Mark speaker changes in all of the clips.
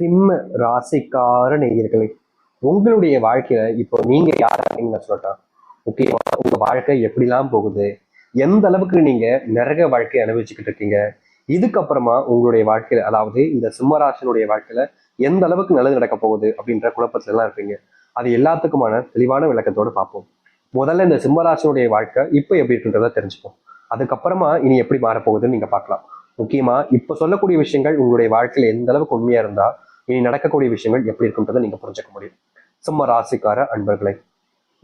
Speaker 1: சிம்ம ராசிக்கார நேயர்களே உங்களுடைய வாழ்க்கையில இப்போ நீங்க யார் அப்படின்னு நான் சொல்லட்டா? முக்கியமா உங்க வாழ்க்கை எப்படிலாம் போகுது? எந்த அளவுக்கு நீங்க நரக வாழ்க்கையை அனுபவிச்சுக்கிட்டு இருக்கீங்க? இதுக்கப்புறமா உங்களுடைய வாழ்க்கையில அதாவது இந்த சிம்மராசனுடைய வாழ்க்கையில எந்த அளவுக்கு நல்லது நடக்க போகுது அப்படின்ற குழப்பத்துல எல்லாம் இருப்பீங்க. அது எல்லாத்துக்குமான தெளிவான விளக்கத்தோட பார்ப்போம். முதல்ல இந்த சிம்மராசனுடைய வாழ்க்கை இப்போ எப்படி இருக்குன்றத தெரிஞ்சுப்போம். அதுக்கப்புறமா இனி எப்படி மாறப்போகுதுன்னு நீங்க பார்க்கலாம். முக்கியமா இப்ப சொல்லக்கூடிய விஷயங்கள் உங்களுடைய வாழ்க்கையில எந்த அளவுக்கு உண்மையா இருந்தா இனி நடக்கக்கூடிய விஷயங்கள் எப்படி இருக்குன்றதை நீங்க புரிஞ்சுக்க முடியும். சும்மா ராசிக்கார அன்பர்களை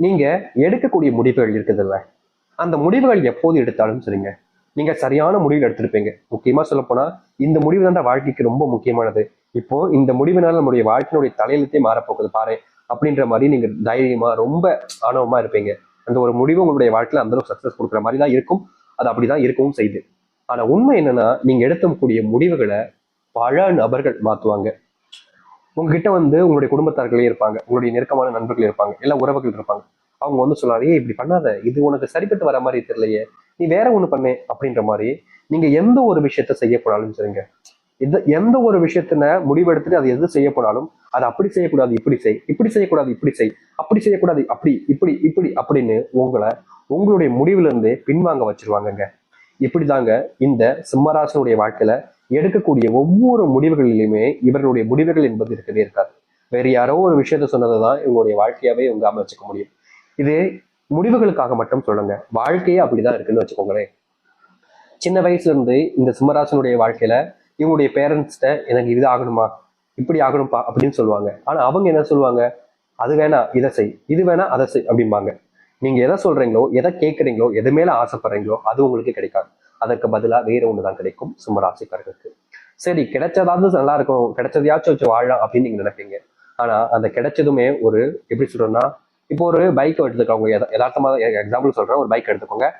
Speaker 1: நீங்க எடுக்கக்கூடிய முடிவுகள் இருக்குதுல்ல அந்த முடிவுகள் எப்போது எடுத்தாலும் சரிங்க. நீங்க சரியான முடிவு எடுத்திருப்பீங்க. முக்கியமா சொல்ல போனா இந்த முடிவு தான் வாழ்க்கைக்கு ரொம்ப முக்கியமானது. இப்போ இந்த முடிவினால நம்முடைய வாழ்க்கையினுடைய தலையெழுத்தே மாறப்போகுது பாரு அப்படின்ற மாதிரி நீங்க தைரியமா ரொம்ப ஆணவமா இருப்பீங்க. அந்த ஒரு முடிவு உங்களுடைய வாழ்க்கையில அந்த அளவுக்கு சக்சஸ் கொடுக்குற மாதிரி தான் இருக்கும். அது அப்படிதான் இருக்கவும் செய்யுது ஆனா உண்மை என்னன்னா நீங்க எடுத்தக்கூடிய முடிவுகளை பல நபர்கள் மாத்துவாங்க. உங்ககிட்ட வந்து உங்களுடைய குடும்பத்தார்களே இருப்பாங்க உங்களுடைய நெருக்கமான நண்பர்கள் இருப்பாங்க எல்லா உறவுகள் இருப்பாங்க. அவங்க வந்து சொல்லாதே இப்படி பண்ணாத. இது உனக்கு சரிப்பட்டு வர மாதிரி தெரியலையே. நீ வேற ஒண்ணு பண்ணு. அப்படின்ற மாதிரி நீங்க எந்த ஒரு விஷயத்த செய்ய போனாலும் சரிங்க. இது எந்த ஒரு விஷயத்தின முடிவெடுத்துட்டு அது எது செய்ய போனாலும் அது அப்படி செய்யக்கூடாது இப்படி செய். இப்படி செய்யக்கூடாது இப்படி செய். அப்படி செய்யக்கூடாது அப்படி இப்படி இப்படி அப்படின்னு உங்களை உங்களுடைய முடிவுல இருந்து பின்வாங்க வச்சிருவாங்கங்க. இப்படிதாங்க இந்த சிம்மராசனுடைய வாழ்க்கையில எடுக்கக்கூடிய ஒவ்வொரு முடிவுகளிலுமே இவர்களுடைய முடிவுகள் என்பது இருக்கவே இருக்காது. வேற யாரோ ஒரு விஷயத்த சொன்னதை தான் இவங்களுடைய வாழ்க்கையாவே இவங்க அமைச்சுக்க முடியும். இது முடிவுகளுக்காக மட்டும் சொல்லுங்க. வாழ்க்கையே அப்படிதான் இருக்குன்னு வச்சுக்கோங்களேன். சின்ன வயசுல இருந்து இந்த சிம்மராசனுடைய வாழ்க்கையில இவங்களுடைய பேரண்ட்ஸ்கிட்ட எனக்கு இது ஆகணுமா? இப்படி ஆகணும்ப்பா அப்படின்னு சொல்லுவாங்க. ஆனா அவங்க என்ன சொல்லுவாங்க? அது வேணா இதை செய். இது வேணா அதை செய் அப்படிம்பாங்க. நீங்க எதை சொல்றீங்களோ எதை கேட்குறீங்களோ எது மேல ஆசைப்படுறீங்களோ அது உங்களுக்கு கிடைக்காது. அதற்கு பதிலாக வேற ஒண்ணுதான் கிடைக்கும் சிம்மராசிக்காரர்களுக்கு. சரி கிடைச்சதாவது நல்லா இருக்கும் கிடைச்சதையாச்சும் வச்சு வாழலாம் அப்படின்னு நீங்க நினைப்பீங்க. ஆனா அந்த கிடைச்சதுமே ஒரு எப்படி சொல்றேன்னா இப்போ ஒரு பைக் எடுத்துக்கோங்க. எதா- யதார்த்தமா எக்ஸாம்பிள் சொல்றேன். ஒரு பைக் எடுத்துக்கோங்க.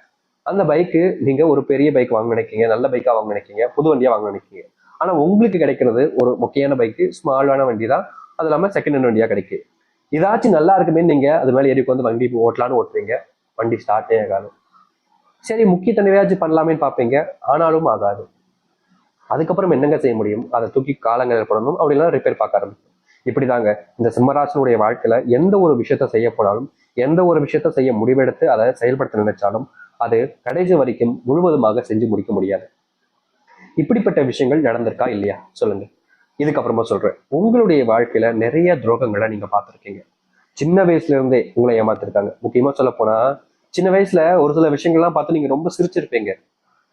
Speaker 1: அந்த பைக்கு நீங்க ஒரு பெரிய பைக் வாங்க நினைக்கீங்க நல்ல பைக்கா வாங்க நினைக்கீங்க புது வண்டியா வாங்க நினைக்கீங்க ஆனா உங்களுக்கு கிடைக்கிறது ஒரு முக்கியமான பைக்கு ஸ்மாலான வண்டி தான் அது இல்லாம செகண்ட் ஹேண்ட் வண்டியா கிடைக்கு. இதாச்சும் நல்லா இருக்குமே நீங்க அது மேலே ஏறி உட்காந்து வண்டி ஓட்டலான்னு ஓட்டுறீங்க. வண்டி ஸ்டார்ட்டே ஆகாது சரி முக்கிய தடவையாச்சும் பண்ணலாமேன்னு பார்ப்பீங்க. ஆனாலும் ஆகாது. அதுக்கப்புறம் என்னங்க செய்ய முடியும்? அதை தூக்கி காலங்கள் போடணும் அப்படிலாம் ரிப்பேர் பார்க்க ஆரம்பிக்கும் இப்படிதாங்க. இந்த சிம்மராசனுடைய வாழ்க்கையில எந்த ஒரு விஷயத்த செய்ய போனாலும் எந்த ஒரு விஷயத்த செய்ய முடிவெடுத்து அதை செயல்படுத்த நினைச்சாலும் அது கடைசி வரைக்கும் முழுவதுமாக செஞ்சு முடிக்க முடியாது. இப்படிப்பட்ட விஷயங்கள் நடந்திருக்கா இல்லையா? சொல்லுங்க. இதுக்கப்புறமா சொல்றேன். உங்களுடைய வாழ்க்கையில நிறைய துரோகங்களை நீங்க பார்த்திருக்கீங்க. சின்ன வயசுல இருந்தே உங்களை ஏமாத்திருக்காங்க. முக்கியமா சொல்ல போனா சின்ன வயசுல ஒரு சில விஷயங்கள்லாம் பார்த்து நீங்க ரொம்ப சிரிச்சிருப்பீங்க.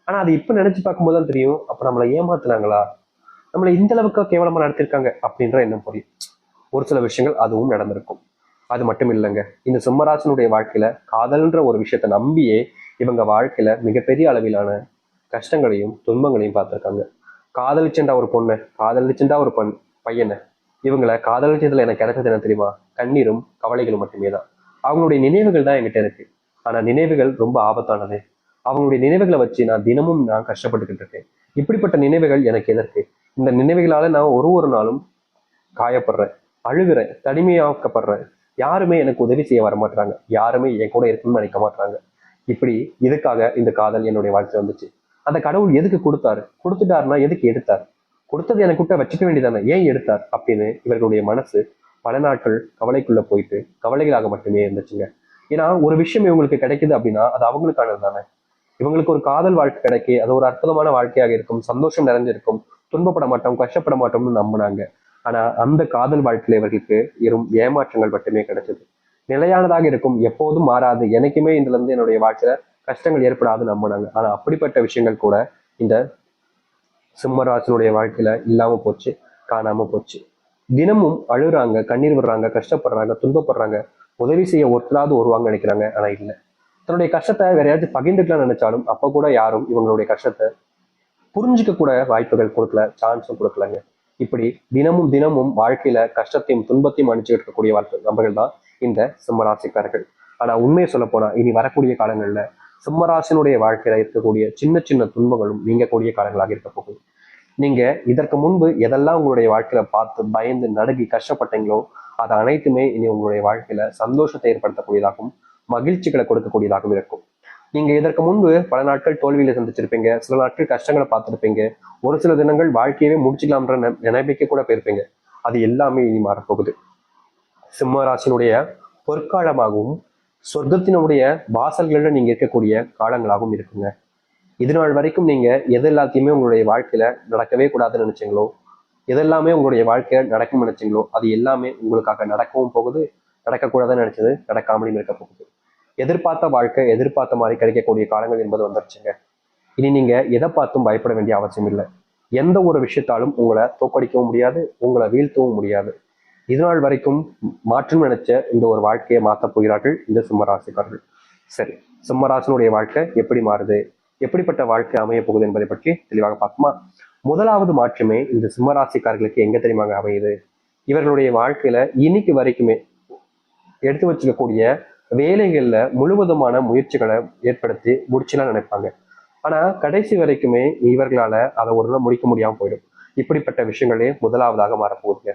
Speaker 1: ஆனா அது இப்ப நினைச்சு பார்க்கும்போது தான் தெரியும். அப்ப நம்மளை ஏமாத்துனாங்களா? நம்மளை இந்த அளவுக்கு கேவலமா நடத்திருக்காங்க அப்படின்ற எண்ணம் புரியும். ஒரு சில விஷயங்கள் அதுவும் நடந்திருக்கும். அது மட்டும் இல்லைங்க. இந்த சிம்மராசனுடைய வாழ்க்கையில காதல்ன்ற ஒரு விஷயத்த நம்பியே இவங்க வாழ்க்கையில மிகப்பெரிய அளவிலான கஷ்டங்களையும் துன்பங்களையும் பார்த்திருக்காங்க. காதலிச்சுண்டா ஒரு பொண்ணு காதலிச்சுண்டா ஒரு பெண் பையனை. இவங்களை காதலிச்சதுல எனக்கு கிடைச்சது என்ன தெரியுமா? கண்ணீரும் கவலைகளும் மட்டுமே தான். அவங்களுடைய நினைவுகள் தான் என்கிட்ட இருக்கு. ஆனா நினைவுகள் ரொம்ப ஆபத்தானது. அவங்களுடைய நினைவுகளை வச்சு நான் தினமும் நான் கஷ்டப்பட்டுக்கிட்டு இருக்கேன். இப்படிப்பட்ட நினைவுகள் எனக்கு எதற்கு? இந்த நினைவுகளால நான் ஒரு ஒரு நாளும் காயப்படுறேன் அழுகிறேன் தனிமையாக்கப்படுறேன். யாருமே எனக்கு உதவி செய்ய வர மாட்டாங்க யாருமே என் கூட இருக்குன்னு நினைக்க மாட்டாங்க இப்படி இதுக்காக இந்த காதல் என்னுடைய வாழ்க்கை வந்துச்சு? அந்த கடவுள் எதுக்கு கொடுத்தாரு? கொடுத்துட்டாருன்னா எதுக்கு எடுத்தார்? கொடுத்தது எனக்கு கிட்ட வச்சுக்க வேண்டியதானே? ஏன் எடுத்தார்? அப்படின்னு இவர்களுடைய மனசு பல நாட்கள் கவலைக்குள்ள போயிட்டு கவலைகளாக மட்டுமே இருந்துச்சுங்க. ஏன்னா ஒரு விஷயம் இவங்களுக்கு கிடைக்குது அப்படின்னா அது அவங்களுக்கானது தானே. இவங்களுக்கு ஒரு காதல் வாழ்க்கை கிடைக்கி அது ஒரு அற்புதமான வாழ்க்கையாக இருக்கும் சந்தோஷம் நிறைஞ்சிருக்கும் துன்பப்பட மாட்டோம் கஷ்டப்பட மாட்டோம்னு நம்பினாங்க. ஆனா அந்த காதல் வாழ்க்கையில இவர்களுக்கு இரும் ஏமாற்றங்கள் மட்டுமே கிடைச்சது. நிலையானதாக இருக்கும் எப்போதும் மாறாது. எனக்குமே இதுல இருந்து என்னுடைய வாழ்க்கையில கஷ்டங்கள் ஏற்படாதுன்னு நம்பினாங்க. ஆனா அப்படிப்பட்ட விஷயங்கள் கூட இந்த சிம்மராசனுடைய வாழ்க்கையில இல்லாம போச்சு காணாம போச்சு. தினமும் அழுறாங்க கண்ணீர் விடுறாங்க கஷ்டப்படுறாங்க துன்பப்படுறாங்க. உதவி செய்ய ஒருத்தராவது வருவாங்கன்னு நினைக்கிறாங்க ஆனா இல்ல. தன்னுடைய கஷ்டத்தை வேற யாராச்சும் பகிர்ந்துக்கலாம் நினைச்சாலும் அப்ப கூட யாரும் இவங்களுடைய கஷ்டத்தை புரிஞ்சுக்க கூட வாய்ப்புகள் கொடுக்கல சான்ஸும் கொடுக்கலங்க. இப்படி தினமும் தினமும் வாழ்க்கையில கஷ்டத்தையும் துன்பத்தையும் அணிச்சுக்கிட்டு இருக்கக்கூடிய வாழ்க்கை நபர்கள் தான் இந்த சிம்மராசிக்காரர்கள். ஆனா உண்மையை சொல்ல போனா இனி வரக்கூடிய காலங்கள்ல சிம்மராசினுடைய வாழ்க்கையில இருக்கக்கூடிய சின்ன சின்ன துன்பங்களும் நீங்கக்கூடிய காலங்களாக இருக்க போகுது. நீங்க இதற்கு முன்பு எதெல்லாம் உங்களுடைய வாழ்க்கையில பார்த்து பயந்து நடுங்கி கஷ்டப்பட்டீங்களோ அது அனைத்துமே இனி உங்களுடைய வாழ்க்கையில சந்தோஷத்தை ஏற்படுத்தக்கூடியதாகவும் மகிழ்ச்சிகளை கொடுக்கக்கூடியதாகவும் இருக்கும். நீங்க இதற்கு முன்பு பல நாட்கள் தோல்வியில சந்திச்சிருப்பீங்க சில நாட்கள் கஷ்டங்களை பார்த்துருப்பீங்க ஒரு சில தினங்கள் வாழ்க்கையவே முடிச்சுக்கலாம்ன்ற நெ- கூட போயிருப்பீங்க. அது எல்லாமே இனி மாறப்போகுது. சிம்ம ராசினுடைய பொற்காலமாகவும் சொர்க்கத்தினுடைய வாசல்களில் நீங்க இருக்கக்கூடிய காலங்களாகவும் இருக்குங்க. இது நாள் வரைக்கும் நீங்கள் எது எல்லாத்தையுமே உங்களுடைய வாழ்க்கையில் நடக்கவே கூடாதுன்னு நினச்சிங்களோ எதெல்லாமே உங்களுடைய வாழ்க்கையில் நடக்கும் நினச்சிங்களோ அது எல்லாமே உங்களுக்காக நடக்கவும் போகுது நடக்கக்கூடாதுன்னு நினச்சது நடக்காமலையும் இருக்க போகுது. எதிர்பார்த்த வாழ்க்கை எதிர்பார்த்த மாதிரி கிடைக்கக்கூடிய காலங்கள் என்பது வந்துருச்சுங்க. இனி நீங்கள் எதை பார்த்தும் பயப்பட வேண்டிய அவசியம் இல்லை. எந்த ஒரு விஷயத்தாலும் உங்களை தோக்கடிக்கவும் முடியாது உங்களை வீழ்த்தவும் முடியாது. இதுநாள் வரைக்கும் மாற்றம் நினைச்ச இந்த ஒரு வாழ்க்கையை மாற்றப் போகிறார்கள் இந்த சிம்மராசிக்காரர்கள். சரி சிம்மராசனுடைய வாழ்க்கை எப்படி மாறுது? எப்படிப்பட்ட வாழ்க்கை அமைய போகுது என்பதை பற்றி தெளிவாக பார்க்குமா முதலாவது மாற்றமே இந்த சிம்மராசிக்காரர்களுக்கு எங்க தெரியுமாங்க அமையுது? இவர்களுடைய வாழ்க்கையில இன்னைக்கு வரைக்குமே எடுத்து வச்சுக்கக்கூடிய வேலைகள்ல முழுவதுமான முயற்சிகளை ஏற்படுத்தி முடிச்சுலாம் நினைப்பாங்க. ஆனா கடைசி வரைக்குமே இவர்களால அதை ஒரு நாள் முடிக்க முடியாம போயிடும். இப்படிப்பட்ட விஷயங்களே முதலாவதாக மாறப்போகுதுங்க.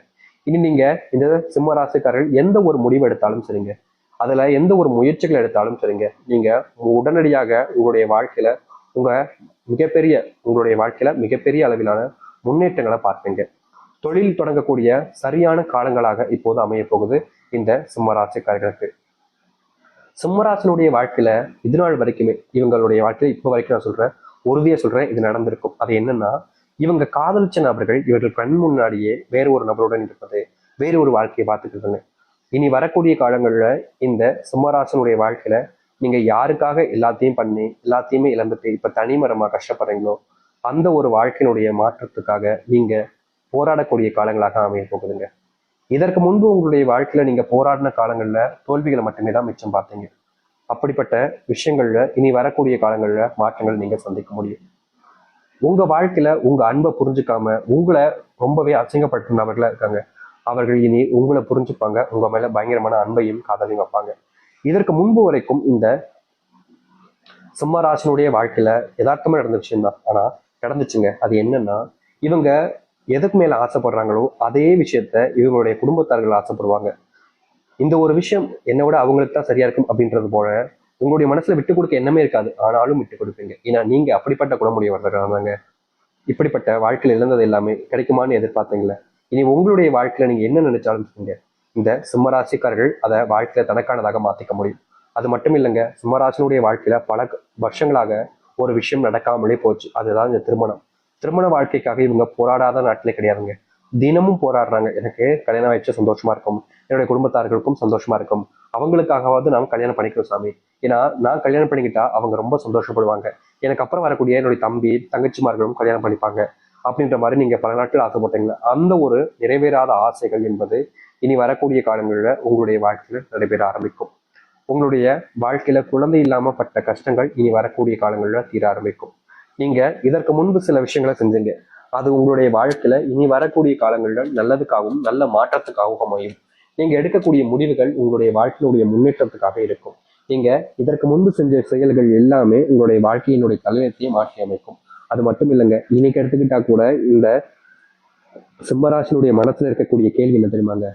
Speaker 1: இனி நீங்க இந்த சிம்ம ராசிக்காரர்கள் எந்த ஒரு முடிவு எடுத்தாலும் சரிங்க. அதுல எந்த ஒரு முயற்சிகள் எடுத்தாலும் சரிங்க. நீங்க உடனடியாக உங்களுடைய வாழ்க்கையில உங்க மிகப்பெரிய உங்களுடைய வாழ்க்கையில மிகப்பெரிய அளவிலான முன்னேற்றங்களை பார்ப்பீங்க. தொழில் தொடங்கக்கூடிய சரியான காலங்களாக இப்போது அமைய போகுது இந்த சிம்மராசிக்காரர்களுக்கு. சிம்மராசனுடைய வாழ்க்கையில இது நாள் வரைக்குமே இவங்களுடைய வாழ்க்கையில இப்போ வரைக்கும் நான் சொல்றேன் உறுதியா சொல்றேன் இது நடந்திருக்கும். அது என்னன்னா இவங்க காதலிச்ச நபர்கள் இவர்கள் கண் முன்னாடியே வேறு ஒரு நபருடன் இருப்பது வேறு ஒரு வாழ்க்கையை பார்த்துக்கிறதுன்னு இனி வரக்கூடிய காலங்களில் இந்த சிம்மராசனுடைய வாழ்க்கையில நீங்க யாருக்காக எல்லாத்தையும் பண்ணி எல்லாத்தையுமே இழந்துட்டு இப்ப தனிமரமா கஷ்டப்படுறீங்களோ அந்த ஒரு வாழ்க்கையினுடைய மாற்றத்துக்காக நீங்க போராடக்கூடிய காலங்களாக அமைய போகுதுங்க. இதற்கு முன்பு உங்களுடைய வாழ்க்கையில நீங்க போராடின காலங்கள்ல தோல்விகளை மட்டுமே தான் மிச்சம் பார்த்தீங்க. அப்படிப்பட்ட விஷயங்கள்ல இனி வரக்கூடிய காலங்கள்ல மாற்றங்கள் நீங்க சந்திக்க முடியும். உங்க வாழ்க்கையில உங்க அன்பை புரிஞ்சுக்காம உங்களை ரொம்பவே அசிங்கப்பட்ட நபர்களா இருக்காங்க. அவர்கள் இனி உங்களை புரிஞ்சுப்பாங்க. உங்க மேல பயங்கரமான அன்பையும் காதலையும் வைப்பாங்க. இதற்கு முன்பு வரைக்கும் இந்த சிம்மராசனுடைய வாழ்க்கையில யதார்த்தமா நடந்த விஷயம் தான் ஆனா நடந்துச்சுங்க. அது என்னன்னா இவங்க எதுக்கு மேல ஆசைப்படுறாங்களோ அதே விஷயத்த இவங்களுடைய குடும்பத்தார்கள் ஆசைப்படுவாங்க. இந்த ஒரு விஷயம் என்னை விட அவங்களுக்கு தான் சரியா இருக்கும் அப்படின்றது போல உங்களுடைய மனசுல விட்டு கொடுக்க எண்ணமே இருக்காது. ஆனாலும் விட்டு கொடுப்பீங்க. ஏன்னா நீங்க அப்படிப்பட்ட குணமுடையவர்களாங்க இப்படிப்பட்ட வாழ்க்கையில் இழந்தது எல்லாமே கிடைக்குமான்னு எதிர்பார்த்தீங்களே. இனி உங்களுடைய வாழ்க்கையில நீங்க என்ன நினைச்சாலும் சொல்லுங்க. இந்த சிம்மராசிக்காரர்கள் அதை வாழ்க்கையில தனக்கானதாக மாத்திக்க முடியும். அது மட்டும் இல்லைங்க சிம்மராசினுடைய வாழ்க்கையில பல வருஷங்களாக ஒரு விஷயம் நடக்காமலே போச்சு. அதுதான் இந்த திருமணம். திருமண வாழ்க்கைக்காக இவங்க போராடாத நாட்டிலே கிடையாதுங்க. தினமும் போராடுறாங்க. எனக்கு கல்யாணம் ஆயிடுச்சு சந்தோஷமா இருக்கும். என்னுடைய குடும்பத்தார்களுக்கும் சந்தோஷமா இருக்கும். அவங்களுக்காகவாவது நாம் கல்யாணம் பண்ணிக்கிறோம் சாமி. ஏன்னா நான் கல்யாணம் பண்ணிக்கிட்டா அவங்க ரொம்ப சந்தோஷப்படுவாங்க. எனக்கு அப்புறம் வரக்கூடிய என்னுடைய தம்பி தங்கச்சிமார்களும் கல்யாணம் பண்ணிப்பாங்க. அப்படின்ற மாதிரி நீங்க பல நாட்கள் ஆசைப்பட்டீங்களா அந்த ஒரு நிறைவேறாத ஆசைகள் என்பது இனி வரக்கூடிய காலங்களில் உங்களுடைய வாழ்க்கையில நடைபெற ஆரம்பிக்கும். உங்களுடைய வாழ்க்கையில குழந்தை இல்லாம பட்ட கஷ்டங்கள் இனி வரக்கூடிய காலங்களில் தீர ஆரம்பிக்கும். நீங்க இதற்கு முன்பு சில விஷயங்களை செஞ்சீங்க. அது உங்களுடைய வாழ்க்கையில இனி வரக்கூடிய காலங்களில் நல்லதுக்காகவும் நல்ல மாற்றத்துக்காகவும் அமையும். நீங்க எடுக்கக்கூடிய முடிவுகள் உங்களுடைய வாழ்க்கையினுடைய முன்னேற்றத்துக்காக இருக்கும். நீங்க இதற்கு முன்பு செஞ்ச செயல்கள் எல்லாமே உங்களுடைய வாழ்க்கையினுடைய தலையத்தையே மாற்றி அமைக்கும். அது மட்டும் இல்லைங்க இன்னைக்கு எடுத்துக்கிட்டா கூட இந்த சிம்மராசினுடைய மனசுல இருக்கக்கூடிய கேள்வி என்ன தெரியுமாங்க?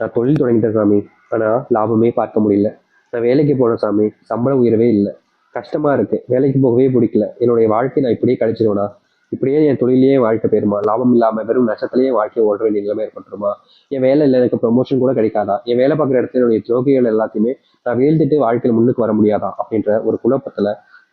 Speaker 1: நான் தொழில் தொடங்கிட்டேன் சாமி. ஆனால் லாபமே பார்க்க முடியல. நான் வேலைக்கு போனேன் சாமி. சம்பள உயர்வே இல்லை. கஷ்டமாக இருக்குது வேலைக்கு போகவே பிடிக்கல. என்னுடைய வாழ்க்கை நான் இப்படியே கழிச்சிருவேனா? இப்படியே என் தொழிலையே வாழ்க்கை போயிருமா? லாபம் இல்லாமல் வெறும் நஷ்டத்துலேயே வாழ்க்கையை ஓட வேண்டிய நிலைமை ஏற்பட்டுருமா? என் வேலை இல்லை எனக்கு ப்ரொமோஷன் கூட கிடைக்காதா? என் வேலை பார்க்குற இடத்துல என்னுடைய துரோகிகள் எல்லாத்தையுமே நான் வீழ்ந்துட்டு வாழ்க்கையில் முன்னுக்கு வர முடியாதா? அப்படின்ற ஒரு குழப்பத்தில்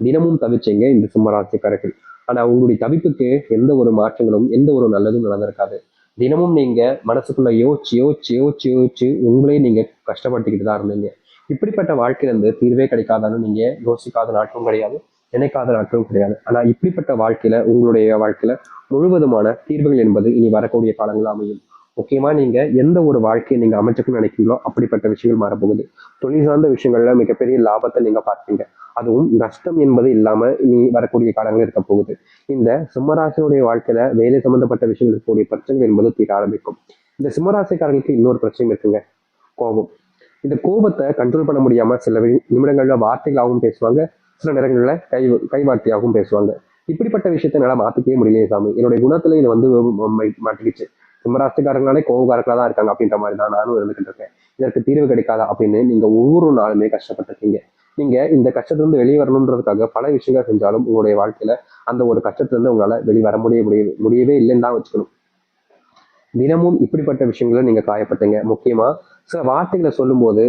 Speaker 1: தினமும் தவிச்சிங்க இந்த சிம்மராசிக்காரர்கள் ஆனால் உங்களுடைய தவிப்புக்கு எந்த ஒரு மாற்றங்களும் எந்த ஒரு நல்லதும் நடந்திருக்காது. தினமும் நீங்க மனசுக்குள்ள யோசிச்சு யோசிச்சு யோசிச்சு யோசிச்சு உங்களே நீங்க கஷ்டப்படுத்திக்கிட்டு தான் இருந்தீங்க. இப்படிப்பட்ட வாழ்க்கையில இருந்து தீர்வே கிடைக்காதான்னு நீங்க யோசிக்காத நாட்களும் கிடையாது நினைக்காத நாட்களும் கிடையாது. ஆனா இப்படிப்பட்ட வாழ்க்கையில உங்களுடைய வாழ்க்கையில முழுவதுமான தீர்வுகள் என்பது இனி வரக்கூடிய காலங்கள் அமையும். முக்கியமா நீங்க எந்த ஒரு வாழ்க்கையை நீங்க அமைச்சுக்கணும்னு நினைக்கிறீங்களோ அப்படிப்பட்ட விஷயங்கள் மாறப்போகுது. தொழில் சார்ந்த விஷயங்கள்ல மிகப்பெரிய லாபத்தை நீங்க பார்ப்பீங்க. அதுவும் நஷ்டம் என்பது இல்லாம இனி வரக்கூடிய காலங்கள் இருக்க போகுது. இந்த சிம்மராசினுடைய வாழ்க்கையில வேலை சம்பந்தப்பட்ட விஷயங்கள் இருக்கக்கூடிய பிரச்சனைகள் என்பது தீர ஆரம்பிக்கும். இந்த சிம்மராசிக்காரர்களுக்கு இன்னொரு பிரச்சனை இருக்குங்க. கோபம். இந்த கோபத்தை கண்ட்ரோல் பண்ண முடியாம சில நிமிடங்கள்ல வார்த்தைகளாகவும் பேசுவாங்க. சில நேரங்களில் கை கைவார்த்தையாகவும் பேசுவாங்க. இப்படிப்பட்ட விஷயத்தை என்னால் மாற்றிக்கவே முடியலையே சாமி. என்னுடைய குணத்துல இது வந்து மாட்டிக்கிச்சு. சிம்மராசிக்காரங்களாலே கோவக்காரங்களா தான் இருக்காங்க அப்படின்ற மாதிரி தான் நானும் இருந்துகிட்டு இருக்கேன் இதற்கு தீர்வு கிடைக்காதா அப்படின்னு நீங்க ஒவ்வொரு நாளுமே கஷ்டப்பட்டிருக்கீங்க. நீங்க இந்த கஷ்டத்துலேருந்து வெளியே வரணுன்றதுக்காக பல விஷயங்கள் செஞ்சாலும் உங்களுடைய வாழ்க்கையில அந்த ஒரு கஷ்டத்துல இருந்து உங்களால வெளியே வர முடிய முடிய முடியவே இல்லைன்னு தான் வச்சுக்கணும். தினமும் இப்படிப்பட்ட விஷயங்களை நீங்க காயப்பட்டீங்க. முக்கியமா சில வார்த்தைகளை சொல்லும்போது